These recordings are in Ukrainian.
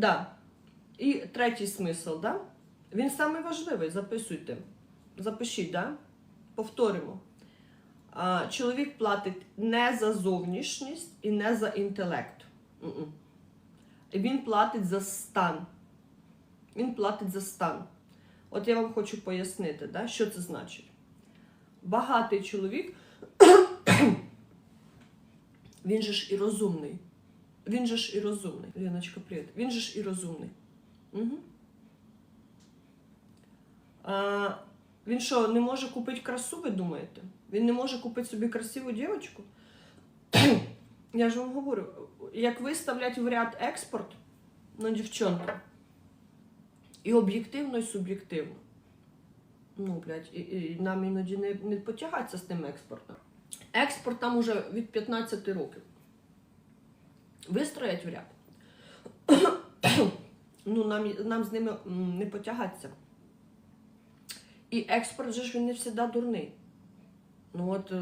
Да. І третій смисл, да? Він самий важливий, записуйте. Запишіть, да? Повторимо. Чоловік платить не за зовнішність і не за інтелект. М-м. Він платить за стан. Він платить за стан. От я вам хочу пояснити, да, що це значить. Багатий чоловік, він же ж і розумний. Він же ж і розумний. Леночка, привіт. Він же ж і розумний. Угу. А, він що, не може купити красу, ви думаєте? Він не може купити собі красиву дівчинку? Я ж вам говорю, як виставлять в ряд експорт на дівчонку, і об'єктивно, і суб'єктивно. Ну, блядь, і, і нам іноді не, не потягатися з тим експортом. Експорт там уже від 15 років. Вистроять в ряд. ну, нам, нам з ними не потягатися. І експорт же ж він не завжди дурний. Ну от,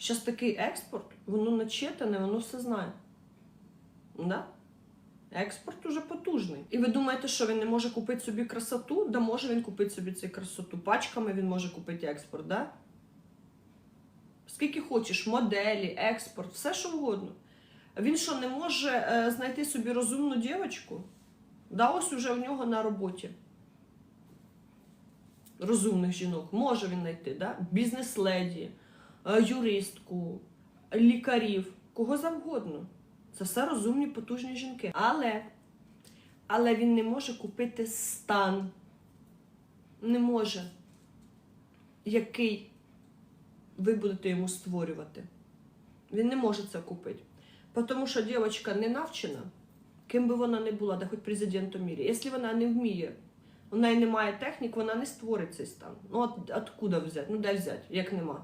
зараз такий експорт, воно начитане, воно все знає. Да? Експорт уже потужний. І ви думаєте, що він не може купити собі красоту? Да може він купити собі цю красоту. Пачками він може купити експорт, да? Скільки хочеш, моделі, експорт, все що вгодно. Він що, не може е, знайти собі розумну дівчинку? Да, ось уже в нього на роботі. Розумних жінок. Може він знайти, да? бізнес-леді, е, юристку, лікарів, кого завгодно. Це все розумні, потужні жінки. Але, але він не може купити стан. Не може. Який ви будете йому створювати. Він не може це купити. Тому що дівчинка не навчена, ким би вона не була, да хоч президентом мірі. Якщо вона не вміє, у не немає технік, вона не створить цей стан. Ну, от откуда взяти? Ну, де взяти, як нема.